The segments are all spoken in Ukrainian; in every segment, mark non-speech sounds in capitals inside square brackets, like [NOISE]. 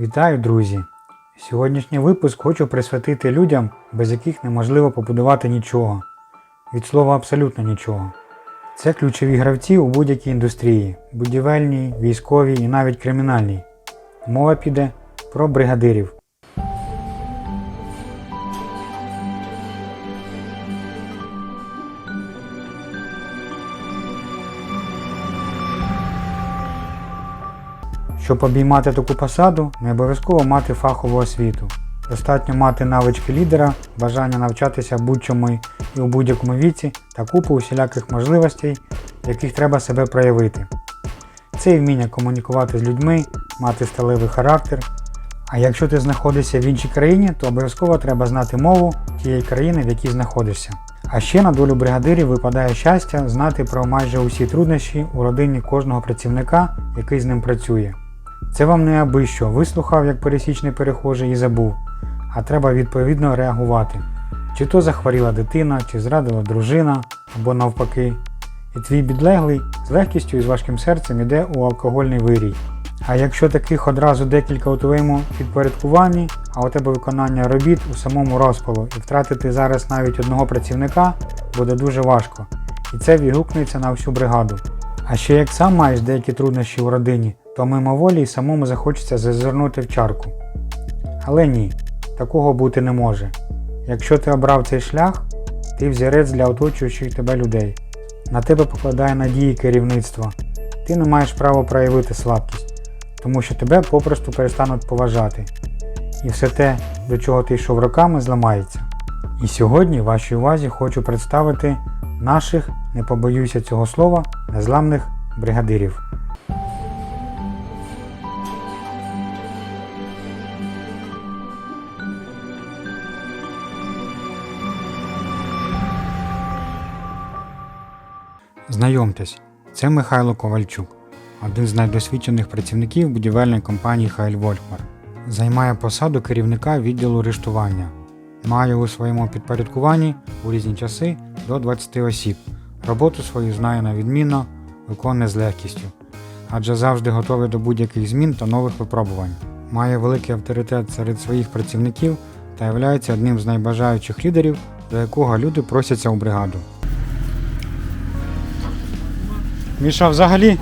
Вітаю, друзі! Сьогоднішній випуск хочу присвятити людям, без яких неможливо побудувати нічого. Від слова абсолютно нічого. Це ключові гравці у будь-якій індустрії будівельній, військовій і навіть кримінальній. Мова піде про бригадирів. Щоб обіймати таку посаду, не обов'язково мати фахову освіту. Достатньо мати навички лідера, бажання навчатися будь-чому і у будь-якому віці та купу усіляких можливостей, яких треба себе проявити. Це і вміння комунікувати з людьми, мати сталевий характер. А якщо ти знаходишся в іншій країні, то обов'язково треба знати мову тієї країни, в якій знаходишся. А ще на долю бригадирів випадає щастя знати про майже усі труднощі у родині кожного працівника, який з ним працює. Це вам не аби що вислухав як пересічний перехожий і забув, а треба відповідно реагувати. Чи то захворіла дитина, чи зрадила дружина, або навпаки. І твій підлеглий з легкістю і з важким серцем іде у алкогольний вирій. А якщо таких одразу декілька у твоєму підпорядкуванні, а у тебе виконання робіт у самому розпалу, і втратити зараз навіть одного працівника буде дуже важко. І це відгукнеться на всю бригаду. А ще як сам маєш деякі труднощі у родині, то мимоволі й самому захочеться зазирнути в чарку. Але ні, такого бути не може. Якщо ти обрав цей шлях, ти взірець для оточуючих тебе людей. На тебе покладає надії керівництво. Ти не маєш права проявити слабкість, тому що тебе попросту перестануть поважати. І все те, до чого ти йшов роками, зламається. І сьогодні вашій увазі хочу представити наших, не побоюся цього слова, незламних бригадирів. Знайомтесь, це Михайло Ковальчук, один з найдосвідчених працівників будівельної компанії Хайль Вольфмар. Займає посаду керівника відділу рештування. Має у своєму підпорядкуванні у різні часи до 20 осіб. Роботу свою знає на відмінно, виконує з легкістю, адже завжди готовий до будь-яких змін та нових випробувань. Має великий авторитет серед своїх працівників та є одним з найбажаючих лідерів, до якого люди просяться у бригаду. Міша, взагалі,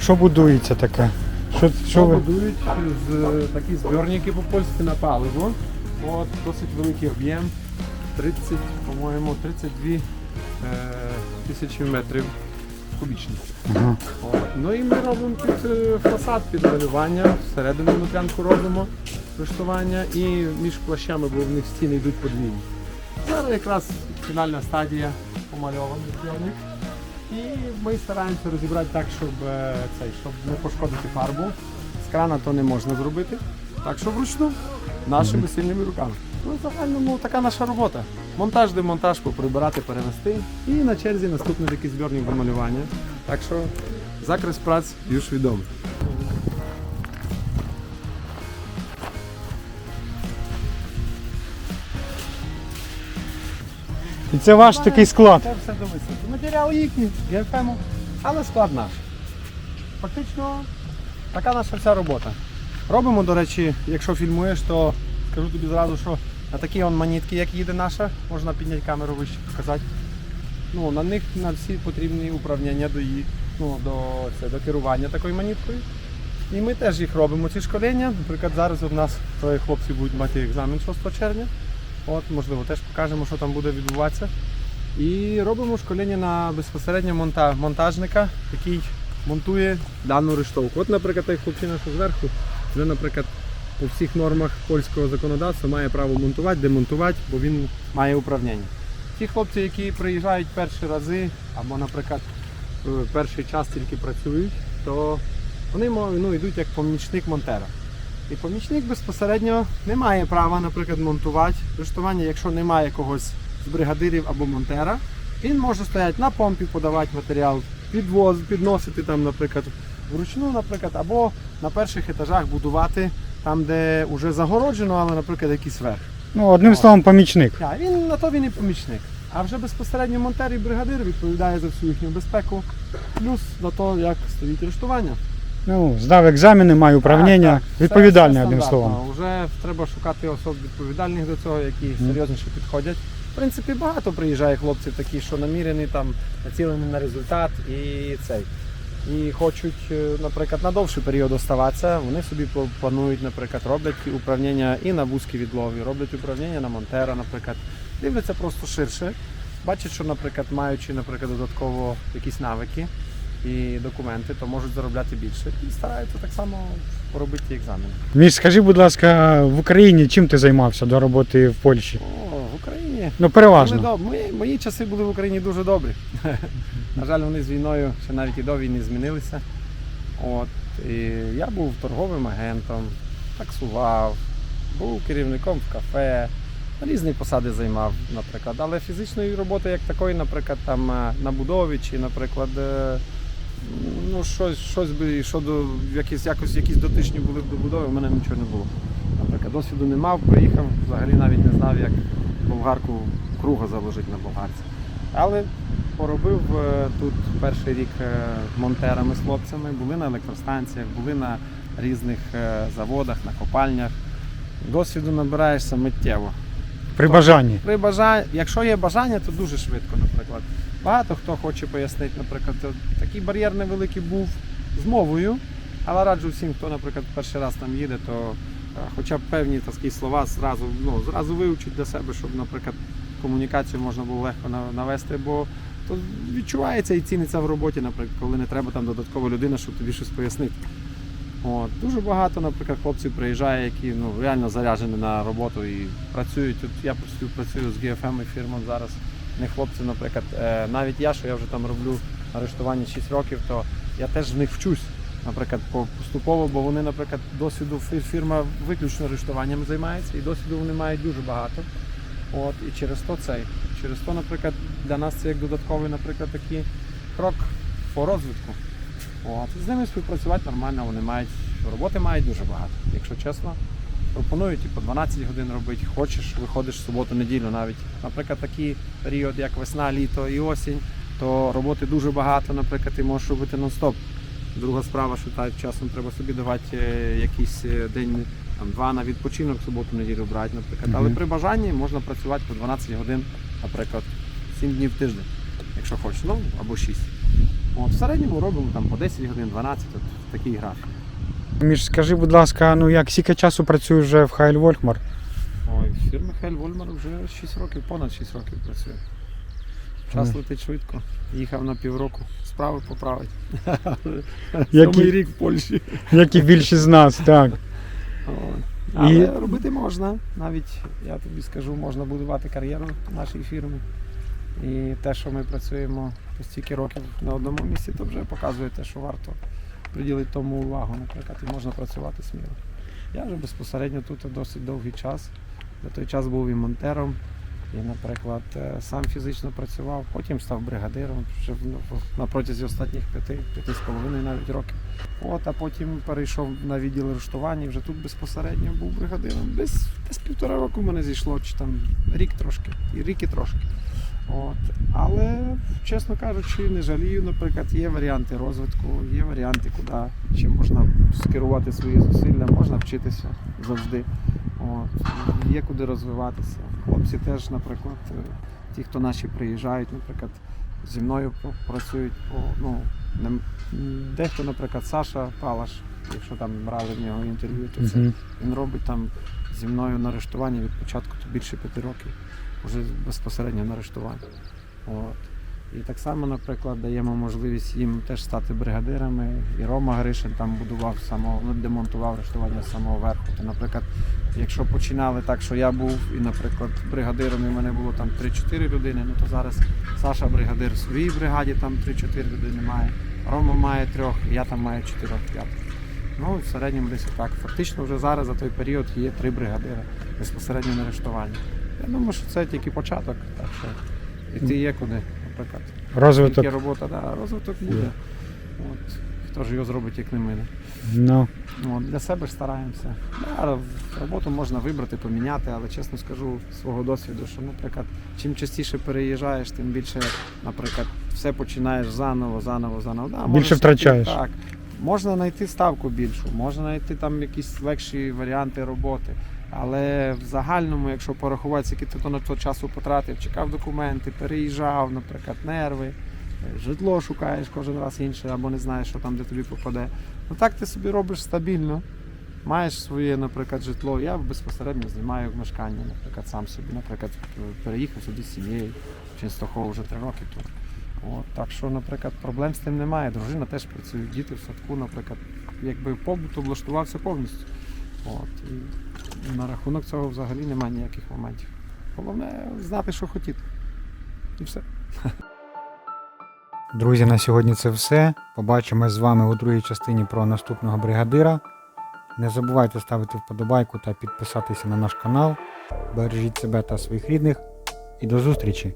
що будується таке? Що, що ви? Будують з, такі збірники по-польськи на паливо. От, досить великий об'єм. 30, по-моєму, 32 е, тисячі метрів кубічних. Ага. От. Ну і ми робимо під е, фасад під малювання, всередину внутрянку робимо рештування і між плащами, бо в них стіни йдуть подвійні. Зараз якраз фінальна стадія помальований збірник. І ми стараємося розібрати так, щоб, е, цей, щоб не пошкодити фарбу. З крана то не можна зробити. Так що вручну, нашими сильними руками. Ну, загальному така наша робота. Монтаж, демонтаж, поприбирати, перевести. І на черзі наступний такий збірник домалювання. Так що закрес праць юж відомий. І це ваш такий склад. Це все до висадки. Матеріал їхній, ГФМ, але склад наш. Фактично, така наша вся робота. Робимо, до речі, якщо фільмуєш, то скажу тобі зразу, що на такі он манітки, як їде наша, можна підняти камеру вище показати. Ну, на них на всі потрібні управління до їх, ну, до, це, до керування такою маніткою. І ми теж їх робимо, ці школення. Наприклад, зараз у нас троє хлопців будуть мати екзамен 6 червня. От, можливо, теж покажемо, що там буде відбуватися. І робимо школення на безпосередньо монта- монтажника, який монтує дану рештовку. От, наприклад, той хлопчина, що зверху, вже, наприклад, по всіх нормах польського законодавства має право монтувати, демонтувати, бо він має управління. Ті хлопці, які приїжджають перші рази, або, наприклад, е, перший час тільки працюють, то вони ну, йдуть як помічник монтера. І помічник безпосередньо не має права, наприклад, монтувати рештування, якщо немає когось з бригадирів або монтера. Він може стояти на помпі, подавати матеріал, підвоз, підносити там, наприклад, вручну, наприклад, або на перших етажах будувати там, де вже загороджено, але, наприклад, якийсь верх. Ну, одним словом, помічник. Так, він на то він і помічник. А вже безпосередньо монтер і бригадир відповідає за всю їхню безпеку, плюс за те, як стоїть рештування. Ну, здав екзамени, маю управління, Так, так. Це- це одним стандартно. словом. Вже треба шукати особ відповідальних до цього, які серйозніше підходять. В принципі, багато приїжджає хлопців такі, що намірені там, націлені на результат і цей. І хочуть, е, наприклад, на довший період оставатися. Вони собі планують, наприклад, роблять управління і на вузькій відлові, роблять управління на Монтера, наприклад. Дивляться просто ширше. Бачать, що, наприклад, маючи, наприклад, додатково якісь навики і документи, то можуть заробляти більше. І стараються так само робити ті екзамени. Міш, скажи, будь ласка, в Україні чим ти займався до роботи в Польщі? О, в Україні Ну, переважно. доб... мої, мої часи були в Україні дуже добрі. [LAUGHS] На жаль, вони з війною ще навіть і до війни змінилися. От, і я був торговим агентом, таксував, був керівником в кафе, різні посади займав, наприклад. Але фізичної роботи як такої, наприклад, там е, на будові чи, наприклад, е, ну, щось, щось би щодо якісь, якось якісь дотичні були до будови, в мене нічого не було. Наприклад, досвіду не мав, приїхав, взагалі навіть не знав, як болгарку круга заложити на болгарці. Але поробив е, тут перший рік е, монтерами з хлопцями, були на електростанціях, були на різних е, заводах, на копальнях. Досвіду набираєшся миттєво. При бажанні. При бажанні, якщо є бажання, то дуже швидко, наприклад. Багато хто хоче пояснити, наприклад, такий бар'єр невеликий був з мовою, але раджу всім, хто, наприклад, перший раз там їде, то е, хоча б певні такі слова зразу, ну, зразу вивчить для себе, щоб, наприклад, комунікацію можна було легко навести, бо то відчувається і ціниться в роботі, наприклад, коли не треба там додаткова людина, щоб тобі щось пояснити. От. Дуже багато, наприклад, хлопців приїжджає, які ну, реально заряджені на роботу і працюють. От я співпрацюю з GFM і фірмом зараз. Не хлопці, наприклад, е, навіть я, що я вже там роблю арештування 6 років, то я теж в них вчусь, наприклад, поступово, бо вони, наприклад, досвіду фірма виключно арештуванням займається, і досвіду вони мають дуже багато. От, і через то цей. Через то, наприклад, для нас це як додатковий, наприклад, такий крок по розвитку. От, з ними співпрацювати нормально, вони мають роботи мають дуже багато, якщо чесно. Пропонують і по 12 годин робити, хочеш, виходиш в суботу-неділю навіть. Наприклад, такий період, як весна, літо і осінь, то роботи дуже багато, наприклад, ти можеш робити нон-стоп. Друга справа, що так часом треба собі давати е, якийсь е, день, там, два на відпочинок, суботу-неділю брати, наприклад. Але при бажанні можна працювати по 12 годин, наприклад, 7 днів в тиждень, якщо хочеш, ну або 6. От, в середньому робимо там по 10 годин, 12, от такий графік. Міш, скажи, будь ласка, ну як скільки часу працюєш вже в Хайль Волькмар? Ой, фірма Хель Вольмар вже 6 років, понад 6 років працює. Час летить швидко. Їхав на півроку, справи поправить. [LAUGHS] Сьомий рік в Польщі. Як і більшість з нас, так. Але І- робити можна. Навіть я тобі скажу, можна будувати кар'єру нашій фірмі. І те, що ми працюємо стільки років на одному місці, то вже показує те, що варто приділити тому увагу, наприклад, і можна працювати сміло. Я вже безпосередньо тут досить довгий час. На той час був і монтером, і, наприклад, е, сам фізично працював, потім став бригадиром вже на протязі останніх п'яти, п'яти з половиною навіть років. От, а потім перейшов на відділ арештування, вже тут безпосередньо був бригадиром. Десь, десь півтора року мене зійшло, чи там рік трошки, і рік і трошки. От. Але, чесно кажучи, не жалію, наприклад, є варіанти розвитку, є варіанти, куди ще можна скерувати свої зусилля, можна вчитися завжди. От. Є куди розвиватися. Хлопці теж, наприклад, е, ті, хто наші приїжджають, наприклад, зі мною працюють ну, дехто, наприклад, Саша Палаш, якщо там брали в нього інтерв'ю, то це він робить там зі мною на арештуванні від початку то більше п'яти років, вже безпосередньо на арештуванні. От. І так само, наприклад, даємо можливість їм теж стати бригадирами. І Рома Гришин там будував з самого, ну, демонтував арештування з самого верху. То, наприклад, якщо починали так, що я був, і, наприклад, бригадиром, і в мене було там 3-4 людини, ну то зараз Саша бригадир в своїй бригаді, там 3-4 людини має. Рома має трьох, я там маю 4-5. Ну, в середньому десь так. Фактично вже зараз за той період є три бригадири безпосередньо на арештуванні. Я думаю, що це тільки початок, так що іти є куди, наприклад. Розвиток. Тільки робота, да, розвиток буде. От, хто ж його зробить, як не ми. да. Ну, От, для себе ж стараємося. Да, роботу можна вибрати, поміняти, але чесно скажу з свого досвіду, що, наприклад, чим частіше переїжджаєш, тим більше, наприклад, все починаєш заново, заново, заново. Да, Більше можеш втрачаєш. Так. Можна знайти ставку більшу, можна знайти там якісь легші варіанти роботи. Але в загальному, якщо порахувати, скільки то на то часу потратив, чекав документи, переїжджав, наприклад, нерви, е, житло шукаєш кожен раз інше, або не знаєш, що там, де тобі попаде. Ну так ти собі робиш стабільно. Маєш своє, наприклад, житло. Я безпосередньо знімаю мешкання, наприклад, сам собі, наприклад, переїхав сюди з сім'єю, в Ченстохову вже три роки тут. От, так що, наприклад, проблем з тим немає. Дружина теж працює, діти в садку, наприклад, якби побут облаштувався повністю. От, і на рахунок цього взагалі немає ніяких моментів. Головне знати, що хотіти. І все. [LAUGHS] Друзі, на сьогодні це все. Побачимось з вами у другій частині про наступного бригадира. Не забувайте ставити вподобайку та підписатися на наш канал. Бережіть себе та своїх рідних. І до зустрічі!